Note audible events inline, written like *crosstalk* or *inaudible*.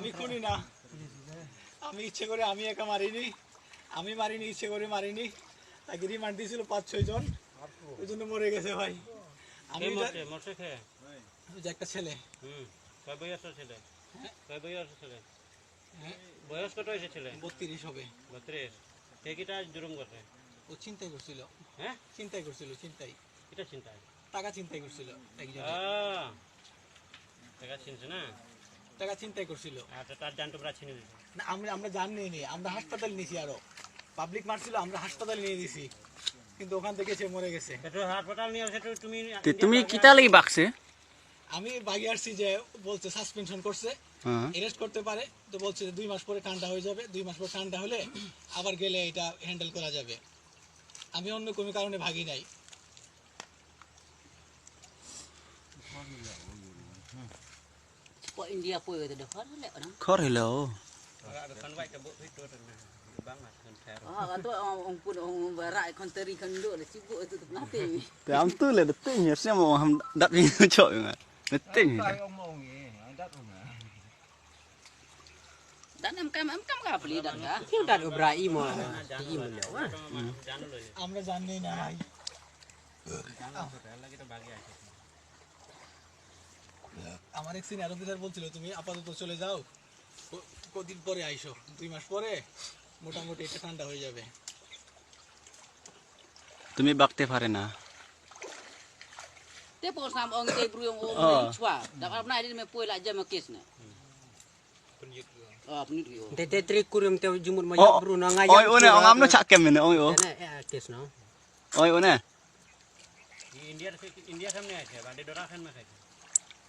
আমি খুনি না। আমি ইচ্ছে করে আমি একা মারিনি। আমি মারিনি ইচ্ছে করে মারিনি। তাকে রিমান্ড দিয়েছিল পাঁচ ছয় জন। ওই জন্য মরে গেছে ভাই। আমি একটা ছেলে। ছেলে? বয়সের ছেলে? হ্যাঁ, বয়স কত হয়েছে ছেলে? বত্রিশ হবে। বত্রিশ। কে কিটা জুরুম করছে? ও চিন্তাই করছিল। হ্যাঁ? চিন্তাই করছিল চিন্তাই এটা চিন্তা টাকা চিন্তাই করছিল একজন টাকা চিনছে না? টাকা চিন্তাই করছিল। আচ্ছা তার জান তোমরা চিনে দিছে না আমরা আমরা জান নিয়ে নি আমরা হাসপাতাল নিয়েছি আরও। পাবলিক মারছিল আমরা হাসপাতাল নিয়ে দিছি কিন্তু ওখান থেকে সে মরে গেছে। হাসপাতাল নিয়ে সেটা তুমি তুমি কিতা লাগি বাকছে আমি বাগি আসছি যে বলছে সাসপেনশন করছে। হ্যাঁ। অ্যারেস্ট করতে পারে তো বলছে যে দুই মাস পরে ঠান্ডা হয়ে যাবে। দুই মাস পরে ঠান্ডা হলে আবার গেলে এটা হ্যান্ডেল করা যাবে। আমি অন্য কোনো কারণে ভাগি নাই। India pui rồi được hết lẹ lắm. Khó thì lâu. Thì ông tư là đất tỉnh nhớ xem mà ông đặt đi nó *laughs* trội mà Đất tỉnh Dan am kam am kam ka beli dan ga. Tiun dan ubrai mo. Ti mo lo. Amra jan ni na. Amra jan ni na. আমার এক senior officer বলছিল তুমি আপাতত চলে যাও কদিন পরে আইসো দুই মাস পরে মোটামুটি এটা ঠান্ডা হয়ে যাবে তুমি বাঁকতে পারে না te po sam ong te bru ong ong chwa da ap na rin me poy la jam kes na te te tri kurum te jumur ma ya bru na nga ya oi one ong amno chak kem ne oi o kes na oi one india india kham ne ache bande dora kham ne ache